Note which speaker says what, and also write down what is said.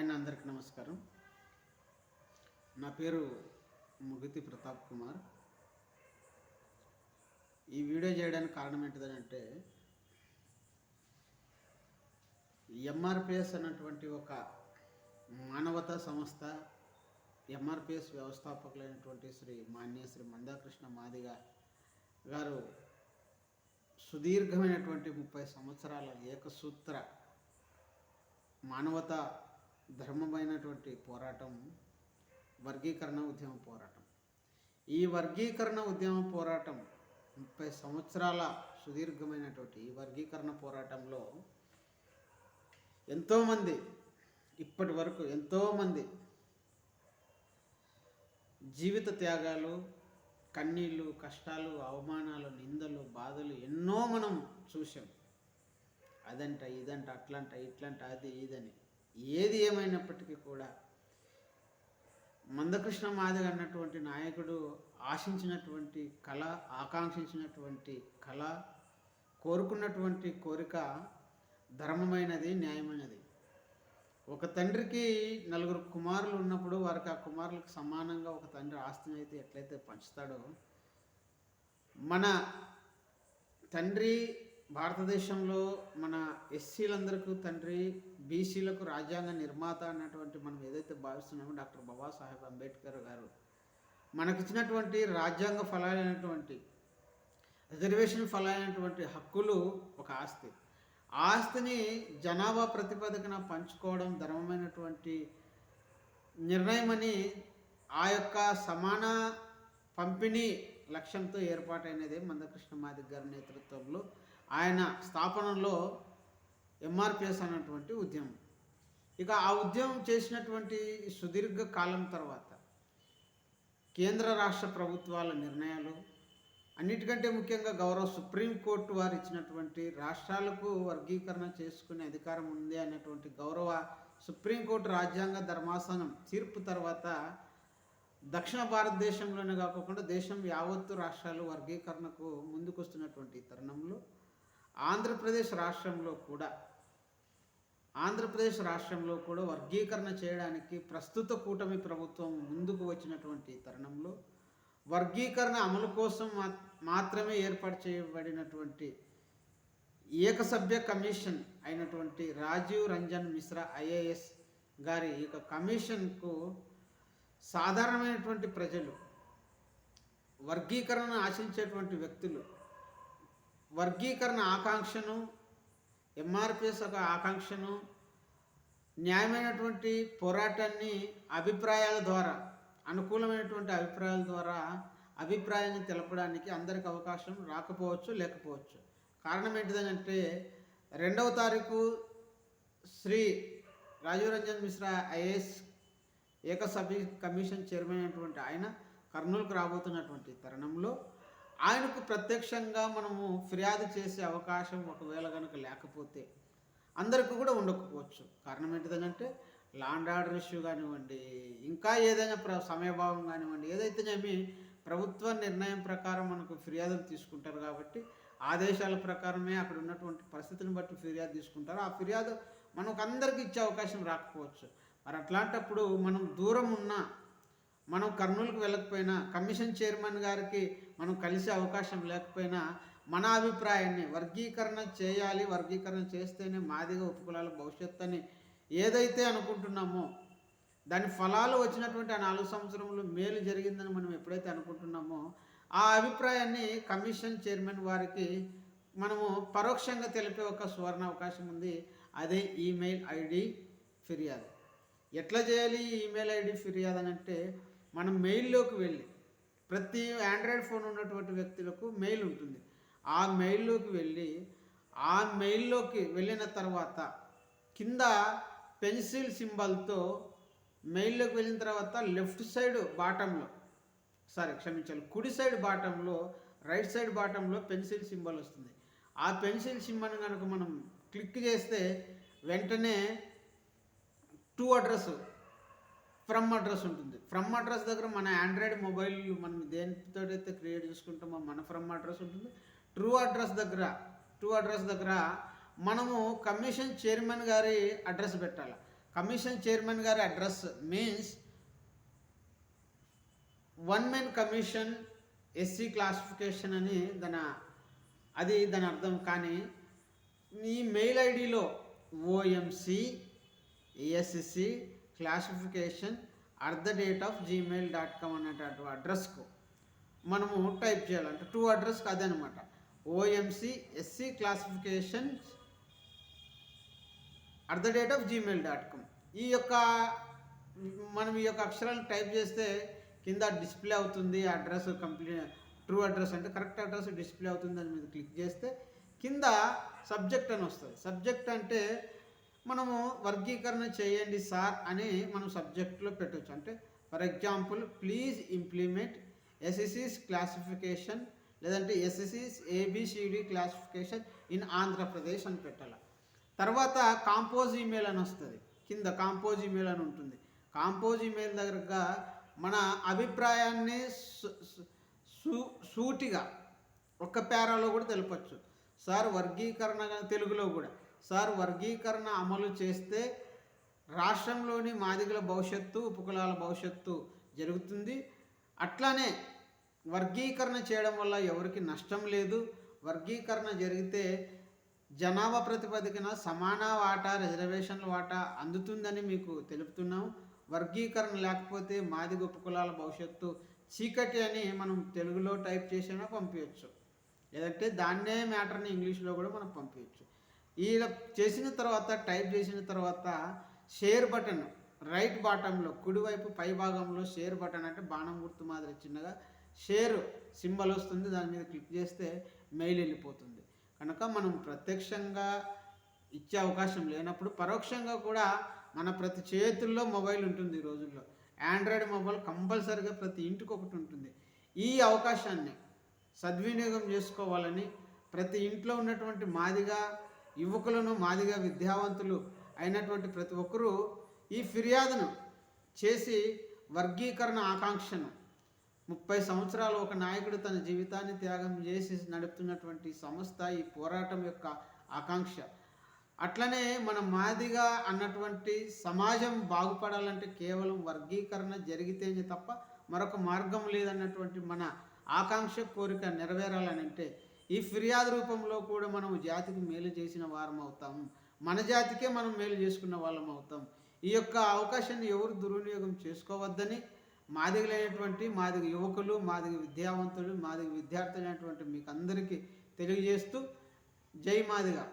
Speaker 1: Hi అందరికి నమస్కారం. నా పేరు ముగితి ప్రతాప్ కుమార్. ఈ వీడియో చేయడానికి కారణం ఏంటిదంటే ఎంఆర్పిఎస్ అన్నటువంటి ఒక మానవతా సంస్థ ఎంఆర్పిఎస్ వ్యవస్థాపకులైనటువంటి శ్రీ మాన్య శ్రీ మందాకృష్ణ మాదిగ గారు సుదీర్ఘమైనటువంటి ముప్పై సంవత్సరాల ఏకసూత్ర మానవత ధర్మమైనటువంటి పోరాటం వర్గీకరణ ఉద్యమ పోరాటం. ఈ వర్గీకరణ ఉద్యమ పోరాటం ముప్పై సంవత్సరాల సుదీర్ఘమైనటువంటి ఈ వర్గీకరణ పోరాటంలో ఎంతోమంది ఇప్పటి వరకు ఎంతోమంది జీవిత త్యాగాలు కన్నీళ్ళు కష్టాలు అవమానాలు నిందలు బాధలు ఎన్నో మనం చూసాం అదంట ఇదంట అట్లంట ఇట్లంట అది ఇదని. ఏది ఏమైనప్పటికీ కూడా మందకృష్ణ మాదిగ అన్నటువంటి నాయకుడు ఆశించినటువంటి కళ ఆకాంక్షించినటువంటి కళ కోరుకున్నటువంటి కోరిక ధర్మమైనది న్యాయమైనది. ఒక తండ్రికి నలుగురు కుమారులు ఉన్నప్పుడు వారికి ఆ కుమారులకు సమానంగా ఒక తండ్రి ఆస్తిని అయితే ఎట్లయితే పంచుతాడో మన తండ్రి భారతదేశంలో మన ఎస్సీలందరికీ తండ్రి బీసీలకు రాజ్యాంగ నిర్మాత అన్నటువంటి మనం ఏదైతే భావిస్తున్నామో డాక్టర్ బాబాసాహెబ్ అంబేద్కర్ గారు మనకిచ్చినటువంటి రాజ్యాంగ ఫలాలైనటువంటి రిజర్వేషన్ ఫలాలైనటువంటి హక్కులు ఒక ఆస్తి. ఆస్తిని జనాభా ప్రతిపాదకన పంచుకోవడం ధర్మమైనటువంటి నిర్ణయమని ఆ యొక్క సమాన పంపిణీ లక్ష్యంతో ఏర్పాటైనదే మందకృష్ణ మాదిక్ గారి నేతృత్వంలో ఆయన స్థాపనలో ఎంఆర్పిఎస్ అన్నటువంటి ఉద్యమం. ఇక ఆ ఉద్యమం చేసినటువంటి సుదీర్ఘ కాలం తర్వాత కేంద్ర రాష్ట్ర ప్రభుత్వాల నిర్ణయాలు అన్నిటికంటే ముఖ్యంగా గౌరవ సుప్రీంకోర్టు వారు ఇచ్చినటువంటి రాష్ట్రాలకు వర్గీకరణ చేసుకునే అధికారం ఉంది అనేటువంటి గౌరవ సుప్రీంకోర్టు రాజ్యాంగ ధర్మాసనం తీర్పు తర్వాత దక్షిణ భారతదేశంలోనే కాకుండా దేశం యావత్తు రాష్ట్రాలు వర్గీకరణకు ముందుకొస్తున్నటువంటి తరుణంలో ఆంధ్రప్రదేశ్ రాష్ట్రంలో కూడా ఆంధ్రప్రదేశ్ రాష్ట్రంలో కూడా వర్గీకరణ చేయడానికి ప్రస్తుత కూటమి ప్రభుత్వం ముందుకు వచ్చినటువంటి తరుణంలో వర్గీకరణ అమలు కోసం మాత్రమే ఏర్పాటు చేయబడినటువంటి ఏకసభ్య కమిషన్ అయినటువంటి రాజీవ్ రంజన్ మిశ్రా ఐఏఎస్ గారి ఈ యొక్క కమిషన్కు సాధారణమైనటువంటి ప్రజలు వర్గీకరణను ఆశించేటువంటి వ్యక్తులు వర్గీకరణ ఆకాంక్షను ఎంఆర్పిఎస్ ఒక ఆకాంక్షను న్యాయమైనటువంటి పోరాటాన్ని అభిప్రాయాల ద్వారా అనుకూలమైనటువంటి అభిప్రాయాల ద్వారా అభిప్రాయాన్ని తెలపడానికి అందరికి అవకాశం రాకపోవచ్చు లేకపోవచ్చు. కారణం ఏంటిదంటే రెండవ తారీఖు శ్రీ రాజీవ్ రంజన్ మిశ్రా ఐఏఎస్ ఏకసభ్య కమిషన్ చైర్మన్ అయినటువంటి ఆయన కర్నూలుకు రాబోతున్నటువంటి తరుణంలో ఆయనకు ప్రత్యక్షంగా మనము ఫిర్యాదు చేసే అవకాశం ఒకవేళ కనుక లేకపోతే అందరికీ కూడా ఉండకపోవచ్చు. కారణం ఏంటిదంటే లాండ్ ఆర్డర్ ఇష్యూ కానివ్వండి ఇంకా ఏదైనా ప్ర సమయభావం కానివ్వండి ఏదైతేనేమి ప్రభుత్వ నిర్ణయం ప్రకారం మనకు ఫిర్యాదులు తీసుకుంటారు కాబట్టి ఆదేశాల ప్రకారమే అక్కడ ఉన్నటువంటి పరిస్థితిని బట్టి ఫిర్యాదు తీసుకుంటారు. ఆ ఫిర్యాదు మనకు అందరికీ ఇచ్చే అవకాశం రాకపోవచ్చు. మరి అట్లాంటప్పుడు మనం దూరం ఉన్నా మనం కర్నూలుకు వెళ్ళకపోయినా కమిషన్ చైర్మన్ గారికి మనం కలిసే అవకాశం లేకపోయినా మన అభిప్రాయాన్ని వర్గీకరణ చేయాలి. వర్గీకరణ చేస్తేనే మాదిగా ఉపకులాల భవిష్యత్తు అని ఏదైతే అనుకుంటున్నామో దాని ఫలాలు వచ్చినటువంటి ఆ నాలుగు సంవత్సరంలో మేలు జరిగిందని మనం ఎప్పుడైతే అనుకుంటున్నామో ఆ అభిప్రాయాన్ని కమిషన్ చైర్మన్ వారికి మనము పరోక్షంగా తెలిపే ఒక సువర్ణ అవకాశం ఉంది. అదే ఈమెయిల్ ఐడి ఫిర్యాదు. ఎట్లా చేయాలి ఈమెయిల్ ఐడి ఫిర్యాదు అని అంటే మనం మెయిల్లోకి వెళ్ళి ప్రతి ఆండ్రాయిడ్ ఫోన్ ఉన్నటువంటి వ్యక్తులకు మెయిల్ ఉంటుంది. ఆ మెయిల్లోకి వెళ్ళి ఆ మెయిల్లోకి వెళ్ళిన తర్వాత కింద పెన్సిల్ సింబల్తో మెయిల్లోకి వెళ్ళిన తర్వాత లెఫ్ట్ సైడ్ బాటంలో సారీ క్షమించాలి కుడి సైడ్ బాటంలో రైట్ సైడ్ బాటంలో పెన్సిల్ సింబల్ వస్తుంది. ఆ పెన్సిల్ సింబల్ కనుక మనం క్లిక్ చేస్తే వెంటనే టూ అడ్రస్ ఫ్రమ్ అడ్రస్ ఉంటుంది. ఫ్రమ్ అడ్రస్ దగ్గర మన ఆండ్రాయిడ్ మొబైల్ మనం దేనితో అయితే క్రియేట్ చేసుకుంటామో మన ఫ్రమ్ అడ్రస్ ఉంటుంది. ట్రూ అడ్రస్ దగ్గర ట్రూ అడ్రస్ దగ్గర మనము కమిషన్ చైర్మన్ గారి అడ్రస్ పెట్టాలి? కమిషన్ చైర్మన్ గారి address means one men commission SC classification అని దాని అది దాని అర్థం. కానీ ఈ mail ఐడిలో OMC ASSC classification at the date of Gmail dot com అనేటటువంటి అడ్రస్కు మనము టైప్ చేయాలంటే టూ అడ్రస్కి అదే OMC SC classification at the date of Gmail dot com ఈ యొక్క మనం ఈ యొక్క అక్షరాలను టైప్ చేస్తే కింద డిస్ప్లే అవుతుంది అడ్రస్ కంప్లీట్ ట్రూ అడ్రస్ అంటే కరెక్ట్ అడ్రస్ డిస్ప్లే అవుతుంది అని మీద క్లిక్ చేస్తే కింద సబ్జెక్ట్ అని వస్తుంది. సబ్జెక్ట్ అంటే మనము వర్గీకరణ చేయండి సార్ అని మనం సబ్జెక్ట్లో పెట్టవచ్చు అంటే ఫర్ ఎగ్జాంపుల్ ప్లీజ్ ఇంప్లిమెంట్ ఎస్ఎస్సిస్ క్లాసిఫికేషన్ లేదంటే ఎస్ఎస్సిస్ A B C D classification in Andhra Pradesh అని పెట్టాలి. తర్వాత కాంపోజ్ ఈమెయిల్ అని వస్తుంది. కింద కాంపోజ్ ఈమెయిల్ అని ఉంటుంది. కాంపోజ్ ఈమెయిల్ దగ్గరగా మన అభిప్రాయాన్ని సూటిగా ఒక్క పేరాలో కూడా తెలపచ్చు. సార్ వర్గీకరణ తెలుగులో కూడా. సార్ వర్గీకరణ అమలు చేస్తే రాష్ట్రంలోని మాదిగల భవిష్యత్తు ఉపకులాల భవిష్యత్తు జరుగుతుంది. అట్లానే వర్గీకరణ చేయడం వల్ల ఎవరికి నష్టం లేదు. వర్గీకరణ జరిగితే జనాభా ప్రతిపదికన సమాన వాటా రిజర్వేషన్ల వాటా అందుతుందని మీకు తెలుపుతున్నాం. వర్గీకరణ లేకపోతే మాదిగ ఉపకులాల భవిష్యత్తు చీకటి అని మనం తెలుగులో టైప్ చేసినా పంపించవచ్చు లేదంటే దాన్నే మ్యాటర్ని ఇంగ్లీష్లో కూడా మనం పంపించవచ్చు ఇలా చేసిన తర్వాత టైప్ చేసిన తర్వాత షేర్ బటన్ రైట్ బాటంలో కుడివైపు పై భాగంలో షేర్ బటన్ అంటే బాణం గుర్తు మాదిరి చిన్నగా షేర్ సింబల్ వస్తుంది. దాని మీద క్లిక్ చేస్తే మెయిల్ వెళ్ళిపోతుంది. కనుక మనం ప్రత్యక్షంగా ఇచ్చే అవకాశం లేనప్పుడు పరోక్షంగా కూడా మన ప్రతి చేతుల్లో మొబైల్ ఉంటుంది ఈ రోజుల్లో. ఆండ్రాయిడ్ మొబైల్ కంపల్సరిగా ప్రతి ఇంటికి ఒకటి ఉంటుంది. ఈ అవకాశాన్ని సద్వినియోగం చేసుకోవాలని ప్రతి ఇంట్లో ఉన్నటువంటి మాదిగా యువకులను మాదిగా విద్యావంతులు అయినటువంటి ప్రతి ఒక్కరూ ఈ ఫిర్యాదును చేసి వర్గీకరణ ఆకాంక్షను ముప్పై సంవత్సరాలు ఒక నాయకుడు తన జీవితాన్ని త్యాగం చేసి నడుపుతున్నటువంటి సంస్థ ఈ పోరాటం యొక్క ఆకాంక్ష. అట్లనే మన మాదిగా అన్నటువంటి సమాజం బాగుపడాలంటే కేవలం వర్గీకరణ జరిగితేనే తప్ప మరొక మార్గం లేదన్నటువంటి మన ఆకాంక్ష కోరిక నెరవేరాలని అంటే ఈ ఫిర్యాదు రూపంలో కూడా మనం జాతికి మేలు చేసిన వారం అవుతాం. మన జాతికే మనం మేలు చేసుకున్న వాళ్ళం అవుతాం. ఈ యొక్క అవకాశాన్ని ఎవరు దుర్వినియోగం చేసుకోవద్దని మాదిగలైనటువంటి మాదిగ యువకులు మాదిగ విద్యావంతులు మాదిగ విద్యార్థులైనటువంటి మీకు అందరికీ తెలియజేస్తూ జై మాదిగా.